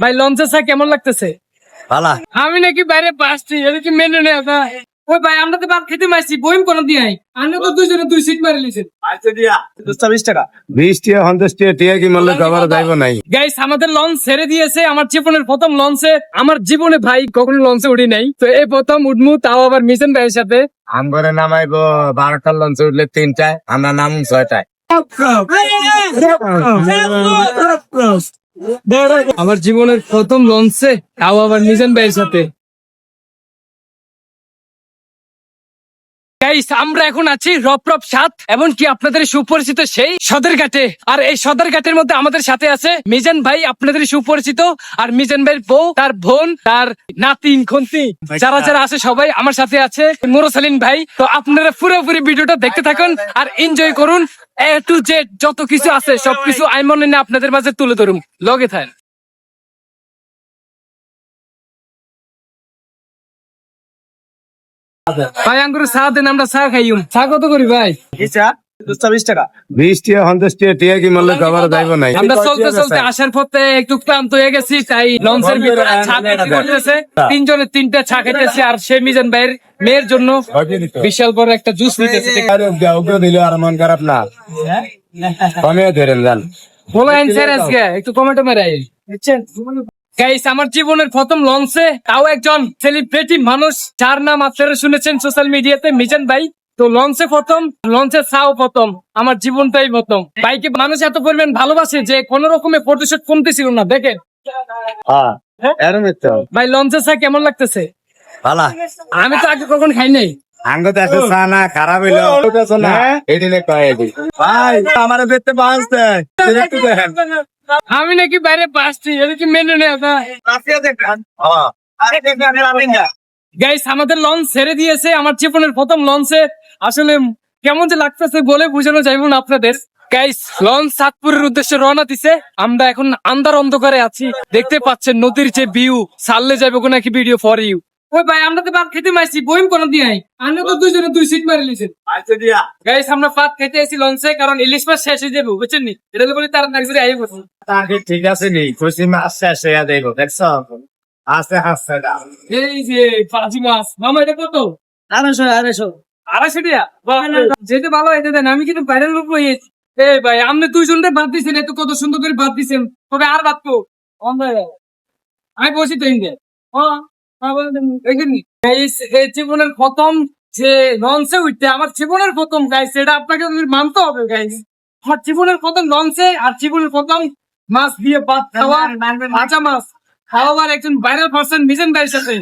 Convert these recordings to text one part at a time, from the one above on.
ভাই লঞ্চে চা কেমন লাগতেছে? ভালা। আমি নাকি বাইরে পাসছি এটা কি মেনে নেই না ওই ভাই আমরা তো ভাত খেতে মারছি বইম কোনো দিয়ে আমরা তো দুইজনে দুই সিট মারি লিছেন বিশ টাকা? বিশ টিয়া পঞ্চাশ টিয়া টিয়া কি মারলে খাবার যাইব নাই? গাইস আমাদের লঞ্চ ছেড়ে দিয়েছে আমার জীবনের প্রথম লঞ্চে। আমার জীবনে ভাই কখনো লঞ্চে উঠি নাই। তো এই প্রথম উঠমু তাও আবার মিশন ভাইয়ের সাথে। আমগরে নামাইবো বারোটার লঞ্চে উঠলে তিনটায় আমরা নামুন ছয়টায়। আমার জীবনের প্রথম লঞ্চে তাও আবার মিশন ভাইয়ের সাথে। গাইস আমরা এখন আছি রপ রপ সাত এমনকি আপনাদের সুপরিচিত সেই সদরঘাটে আর এই সদরঘাটের মধ্যে আমাদের সাথে আছে মিজান ভাই আপনাদের সুপরিচিত আর মিজান ভাইয়ের বউ তার বোন তার নাতিন খন্তি। যারা যারা আছে সবাই আমার সাথে আছে মোরসালিন ভাই। তো আপনারা পুরোপুরি ভিডিওটা দেখতে থাকুন আর এনজয় করুন। এ যত কিছু আছে, সবকিছু আইমনে না আপনাদের মাঝে তুলে ধরুন লগে থাকেন। ভাই আঙ্গুর চা দেন, আমরা চা খাইম চা কত করি ভাই? বিশ টিয়া পঞ্চাশ টিয়া টিয়া কি মারলে খাবার নাই? আমরা চলতে চলতে আসার পথে একটু ক্লান্ত হয়ে গেছি তাই লঞ্চের ভিতরে চা করতেছে তিনজনে তিনটা চা খাইতেছে আর সে মিজান ভাইয়ের মেয়ের জন্য বিশাল বড় একটা জুস নিতেছে। দিলে আর মন খারাপ না। কমিয়ে ধরেন যান বলো অ্যান্সার আজকে একটু কমেন্ট মেরাই। গাইস আমার জীবনের প্রথম লঞ্চে তাও একজন সেলিব্রিটি মানুষ যার নাম আপনারা শুনেছেন সোশ্যাল মিডিয়াতে মিজান ভাই। তো লঞ্চে প্রথম লঞ্চে ছাও প্রথম আমার জীবনটাই প্রথম। বাইকে মানুষ এত পরিমাণ ভালোবাসে যে কোন রকমের না দেখেন। হ্যাঁ তো ভাই লঞ্চে চা কেমন লাগতেছে? আমি তো আগে কখন খাই নাই। আঙ্গতে আছে সানা খারাপ হইল। না। এদিনে কয়ে দি ভাই আমার দেখতে বাঁচতে একটু দেখেন। আমি নাকি বাইরে পাসছি এটা কি মেনে নেয় না গাইস আমাদের লঞ্চ ছেড়ে দিয়েছে আমার জীবনের প্রথম লঞ্চে। আসলে কেমন যে লাগতেছে বলে বোঝানো যাইব না আপনাদের। গাইস লঞ্চ সাতপুরের উদ্দেশ্যে রওনা দিছে। আমরা এখন আন্দার অন্ধকারে আছি। দেখতে পাচ্ছেন নদীর যে ভিউ সারলে যাবে কোনো নাকি ভিডিও ফর ইউ ওই ভাই আমরা তো ভাত খেতে মারছি। বইম কোনো দিয়ে আমরা তো দুইজনে দুই সিট মারি লিছেন গাইস আমরা ভাত খেতে এসেছি লঞ্চে কারণ ইলিশ মাছ শেষ হয়ে যাবে বুঝছেন নি? এটা বলে তার নাগজুরি আই বসে। তাকে ঠিক আছে নি খুশি মাছ শেষ হয়ে দেখছ? আস্তে আস্তে এই যে পাঁচি মাছ। মামা এটা কত? আড়াইশো আড়াইশো। আড়াইশো টাকা? যেতে ভালো হইতে দেন আমি কিন্তু বাইরের লোক হয়ে এ ভাই আপনি দুইজনটা বাদ দিছেন এত কত সুন্দর করে বাদ দিছেন। তবে আর বাদ তো আমি বসি তো ইন্ডিয়া জীবনের প্রথম যে লঞ্চে উঠতে আমার জীবনের প্রথম গাইস এটা আপনাকে মানতে হবে গাইস আমার জীবনের প্রথম লঞ্চে আর জীবনের প্রথম মাছ দিয়ে ভাত খাওয়া কাঁচা মাছ খাওয়াবার একজন ভাইরাল পার্সন মিজেন ভাইয়ের সাথে।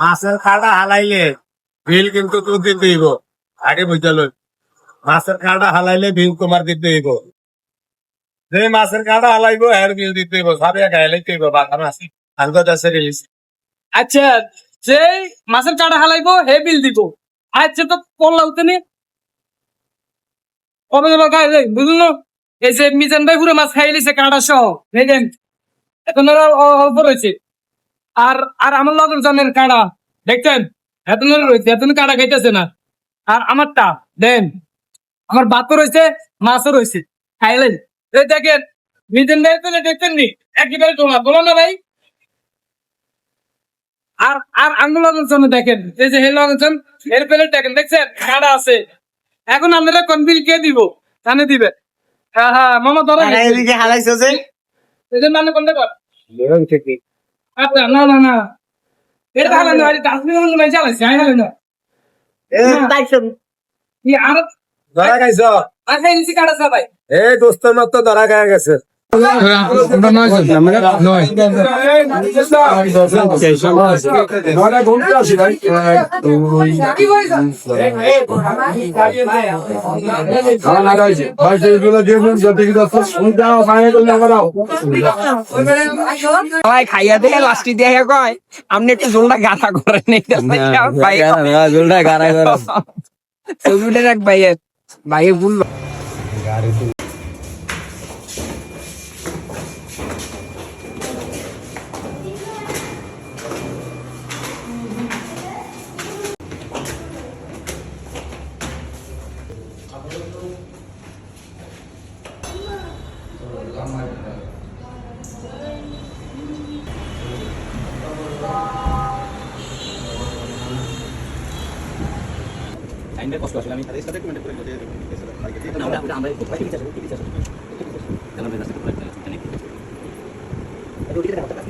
মাছের খাড়া হালাইলে বিল কিন্তু তুই দিতে হইব। আগে বুঝালো মাছের খাড়া হালাইলে বিল তোমার দিতে হইব। যে মাছের কাঁটা হালাইব এর বিল দিতে হইব। সবে গাইলে হইব বাংলা মাছ। আছে রিলিজ আচ্ছা যে মাছের কাটা হালাইবো হে বিল দিব। আচ্ছা তো পড়লা উঠতে কবে দেবো গায়ে রে, বুঝলো এই যে মিজান ভাই পুরো মাছ খাই লিছে কাটা সহ এখন অল্প রয়েছে আর আর আমার লগের জনের কাটা দেখতেন এতন রয়েছে এতন কাটা খাইতেছে না। আর আমারটা দেন আমার ভাতও রয়েছে মাছও রয়েছে খাইলেন। এই দেখেন ভাই পেলে দেখতেন নি? একেবারে তোমার বলো না ভাই। আর আর জন্য দেখেন। এই যে হেলো এর প্লেট দেখেন দেখছেন? খাড়া আছে। এখন আপনারা কনফিল কে দিব? জানে দিবে হ্যাঁ হ্যাঁ মামা ধরা এদিকে হালাইছো যে। এই জন্য আপনি কোনটা কর? আচ্ছা না না না। এটা তাহলে না এটা ডাস্টবিন মধ্যে নাই চালাইছে আই হলো না। এ তাইছম ই আর ধরা খাইছ? আর খাই নিছি কাটা সবাই এই দোস্তের মতো ধরা গায় গেছে। ভাই খাইয়া দেখে লাস্টি দেখে কয় আপনি একটু জোলটা গাথা করে নেই জলটা গাড়া করে ছবিটা রাখ মাইন্ডের কষ্ট আসলে আমি তাদের সাথে কমেন্ট করে যদি আমরা আমরা কোথায় বিচার করব কি বিচার করব আমরা বিচার করব এটা ওদিকে দেখা যাচ্ছে